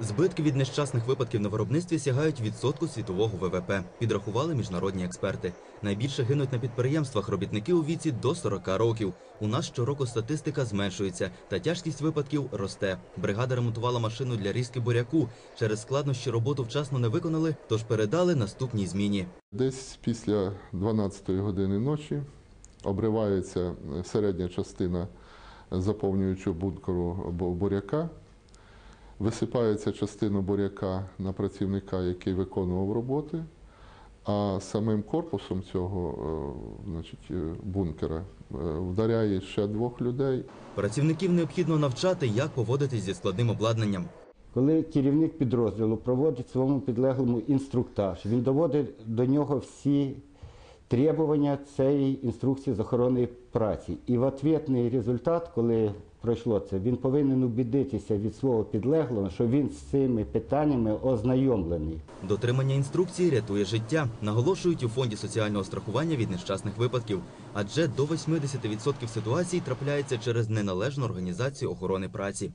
Збитки від нещасних випадків на виробництві сягають відсотку світового ВВП, підрахували міжнародні експерти. Найбільше гинуть на підприємствах робітники у віці до 40 років. У нас щороку статистика зменшується, та тяжкість випадків росте. Бригада ремонтувала машину для різки буряку. Через складнощі роботу вчасно не виконали, тож передали наступній зміні. Десь після 12 години ночі обривається е, середня частина заповнюючого бункеру буряка. Висипається частина буряка на працівника, який виконував роботи, а самим корпусом цього е, значить, е, бункера е, вдаряє ще двох людей. Працівників необхідно навчати, як поводитись зі складним обладнанням. Коли керівник підрозділу проводить своєму підлеглому інструктаж, він доводить до нього всі требування цієї інструкції з охорони праці. І в ответний результат, коли пройшло це, він повинен убідитися від свого підлеглого, що він з цими питаннями ознайомлений. Дотримання інструкції рятує життя, наголошують у фонді соціального страхування від нещасних випадків. Адже до 80% ситуацій трапляється через неналежну організацію охорони праці.